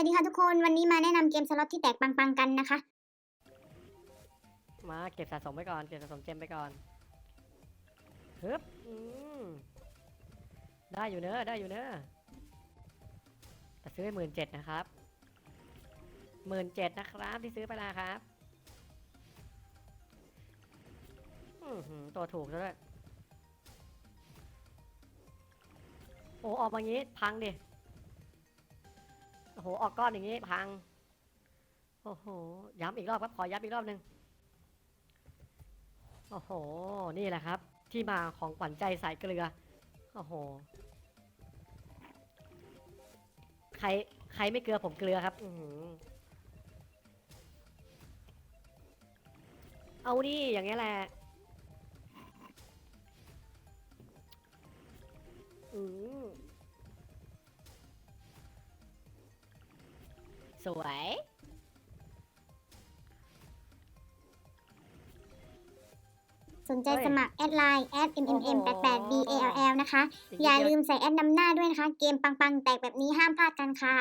วัสดีค่ะทุกคนวันนี้มาแนะนำเกมสล็อตที่แตกปังๆกันนะคะ มาเก็บสะสมไปก่อนเก็บสะสมเจมไปก่อนฮึบอืมได้อยู่เนอะได้อยู่เนอะแต่ซื้อไปหมื่นเจ็ดนะครับหมื่นเจ็ดนะครับที่ซื้อไปนะครับอื้อหือตัวถูกซะด้วยโอ้ออกมางี้พังดิ โอ้โหออกก้อนอย่างงี้พัง โอ้โห ย้ำอีกรอบครับ ขอย้ำอีกรอบหนึ่งโอ้โห นี่แหละครับ ที่มาของขวัญใจสายเกลือ โอ้โห ใคร ใครไม่เกลือผมเกลือครับ อืเอานี่อย่างเงี้ยแหละ สวย สนใจเฮ้ยสมัครแอดไลน์แอดโอ้ mmm โห8 8 ball นะคะกนิดอย่าเดีวลืมใส่แอดนำหน้าด้วยนะคะ เกมปังๆ แตกแบบนี้ห้ามพลาดกันค่ะ